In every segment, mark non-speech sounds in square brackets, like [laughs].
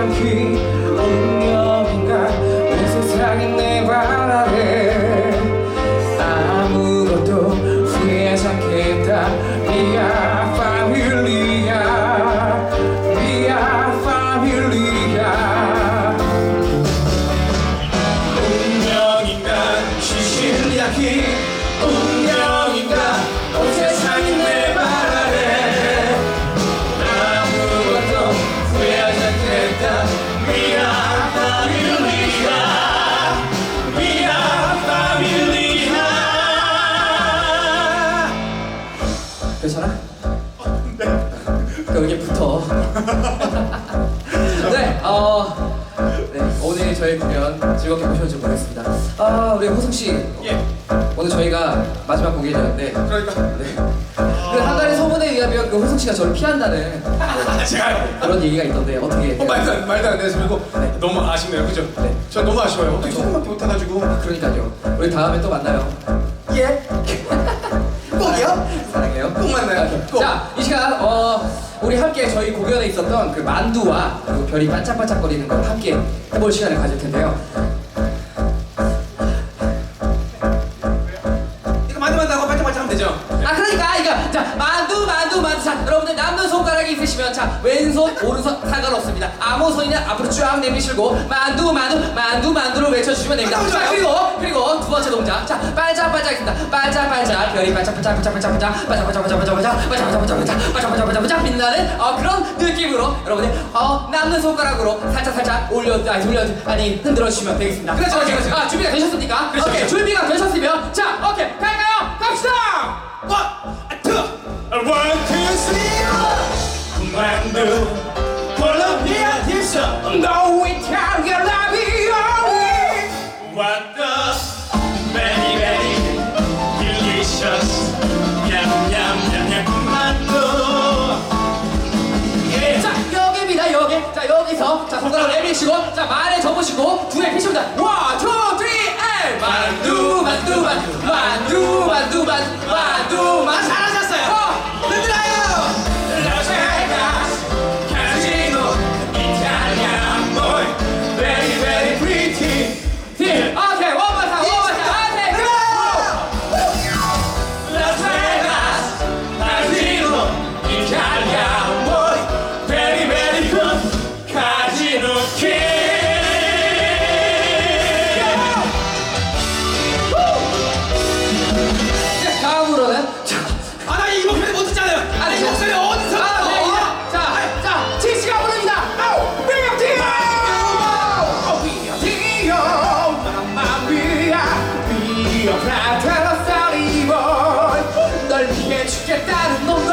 I'm free [laughs] 네, 어, 네, 오늘 저희 공연 즐겁게 보셨는지 모르겠습니다. 아, 우리 호승 씨, 예. 오늘 저희가 마지막 공연이었는데, 그러니까 네. 그한 가지 소문에 의하면 그 호승 씨가 저를 피한다는 [laughs] 아, 제가요. 그런 얘기가 있던데 어떻게? 어, 말도 안 말도 안 돼서 그리고 네. 너무 아쉽네요, 그죠? 네. 저 너무 아쉬워요. 어떻게 조금밖에 못해가지고. 그러니까요. 우리 다음에 또 만나요. 예. [laughs] 꼭이요? 사랑해요. 꼭 만나요. 꼭. 자, 이 시간 어 우리 함께 저희 공연에 있었던 그 만두와 그리고 별이 반짝반짝거리는 걸 함께 해볼 시간을 가질 텐데요. 있으시면 자 왼손 오른손 상관없습니다 아무 손이나 앞으로 쫙 내미시고 만두 만두 만두 만두를 외쳐주시면 됩니다 자 그리고 그리고 두 번째 동작 자 반짝반짝입니다 반짝반짝 별이 반짝반짝 반짝반짝 반짝반짝 반짝반짝 반짝반짝 반짝 반짝 반짝반짝 빛나는 어 그런 느낌으로 여러분들 어 남는 손가락으로 살짝 살짝 올려 아니 돌려 아니 흔들어 주시면 되겠습니다 그렇죠. 그렇죠. 아 준비가 되셨습니까? 그렇죠, 예. 자 여기입니다 여기. 자 여기서. 자 손가락을 내미시고. 자 말에 접으시고. 두에 피십니다. 원, 투, 쓰리, 앤 만두 만두 만두 만두 quer despertar, não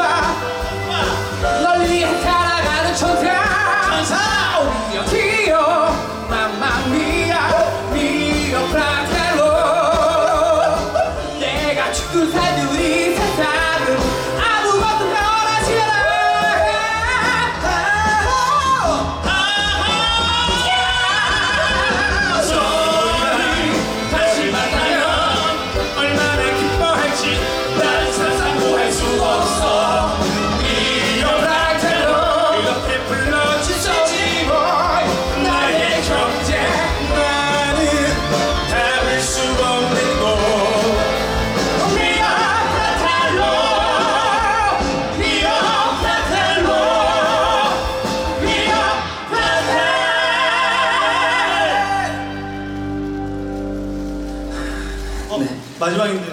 마지막인데.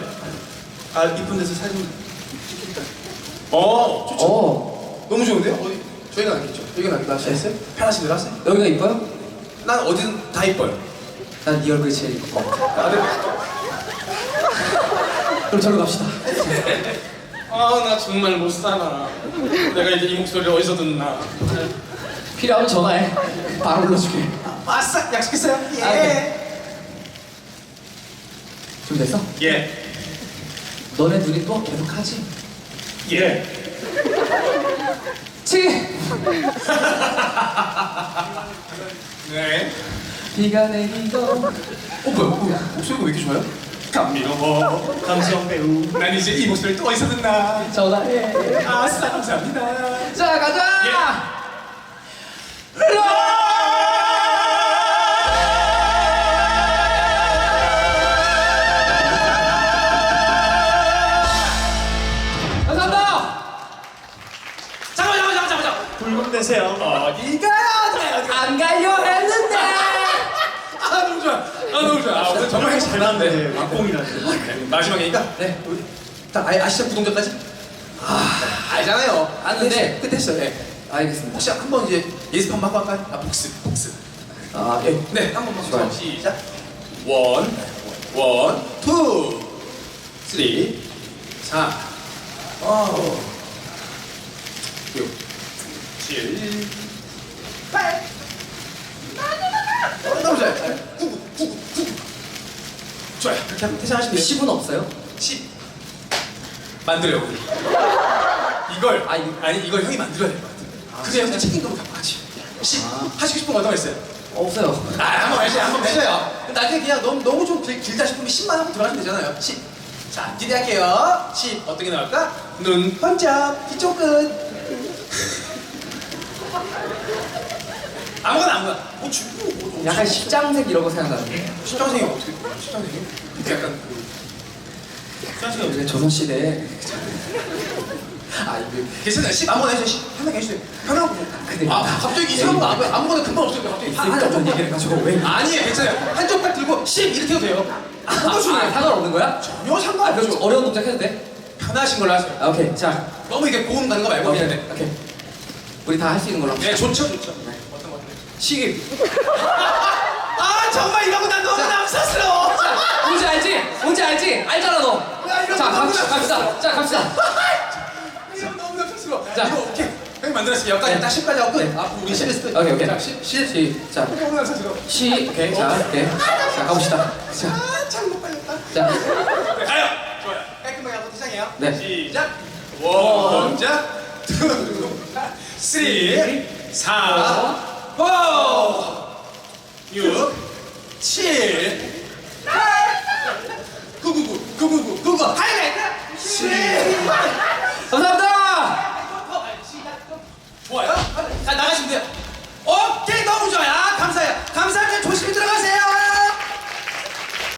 아 이쁜 데서 사진 어 좋죠. 어. 너무 좋은데요? 어디 저희가 낫겠죠. 여기가 낫겠어요? 편하신 대로 하세요 여기가 이뻐요? 난 어디든 다 이뻐요. 난 네 얼굴이 제일 이뻐. 다들 그럼 절로 갑시다. 아 나 정말 못 살아. 내가 이제 이 목소리를 어디서 듣나. 필요하면 전화해. 바로 불러줄게. 아싸! 약속했어요? 아, 오케이. 준비됐어? 예 너네 눈이 또 계속 하지? 예. 치! 네. 비가 내리고 어 뭐야? 뭐야? 목소리가 왜 이렇게 좋아요? 감미로워 감성 배우 난 이제 이 목소리 또 어디서 듣나 전화해 아싸 감사합니다 자 가자! 감 가야 돼안 가려 했는데! 아 너무 좋아 아 너무 좋아 아 오늘 정말 잘 나왔네 악공이라는 마지막이니까 네 우리 딱 아예 아시죠 구동작까지? 아 알잖아요 아는데. 끝했어요 예. 알겠습니다 혹시 한 번 이제 예습 한번 하고 할까요? 아 복습 복습 아, 예. 네, 한 번만 좋아요. 시작. 원, 원, 투, 쓰리, 사, 어, 육, 7 너무 좋아요. 9, 9, 9, 9. 좋아요. 그렇게 하면 퇴장하시면 돼요. 10은 없어요? 10 만들어요 우리 이걸 아니, 아니 이걸 형이 만들어야 될 것 같아 그래야 형이 책임감을 갖고 같이 10 하시고 싶은 거거 있어요? 없어요. 아 한번 해주세요 한번 해줘요. 나중에 그냥 너무, 너무 좀 길, 길다 싶으면 10만 하고 들어가시면 되잖아요. 10. 자, 기대할게요. 10. 어떻게 나올까? 눈 번쩍. 뒤쪽 끝. 아무거나 아무거나 뭐 주고 뭐, 뭐 약간 십장색 이런 거 생각나는데. 십장생이 어떻게, 십장생이? 이렇게 약간 그 수장생이 이제 어떻게 조선시대에. 아, 이게. 괜찮아요 10 아무거나 해주세요. 10. 편하게 해주세요. 편하고. 근데 아, 나- 갑자기 이상한 거 아무- 아무거나 금방 없어요. 갑자기. 쓸데없는 얘기를 가지고 왜. 아니에요. 괜찮아요. 한쪽 팔 들고 10 이렇게 해도 돼요. 아, 아, 상관없는 거야? 전혀 아, 그럼 상관없죠. 어려운 동작 해도 돼? 편하신 걸로 하세요. 아, 오케이. 자, 너무 이게 고음 가는 거 말고 오케이. 그냥 오케이. 우리 다 할 수 있는 걸로 합시다. 네, 좋죠, 좋죠. 10. 아, 정말 이러고 난 너무 자. 남사스러워. 뭔지 알지? 뭔지 알지? 알잖아 너. 야, 이거 자 너무 갑시다 갑시다. 자 갑시다. [laughs] 이러고 너무 남사스러워. 자. 이거 오케이. 형이 만들었어요. 여기까지 네. 딱 10까지 하고 끝. 네. 아, 우리 10에서 끝. 오케이 오케이. 자, 10, 10. 시작. 너무 남사스러워. 시 오케이 자 오케이. 자 가봅시다. 자, 아, 참못 빨렸다. 자 네, 가요 좋아요 깔끔하게 하고 시작해요. 네. 시작 원자 투 쓰리 사 호! 6, 7,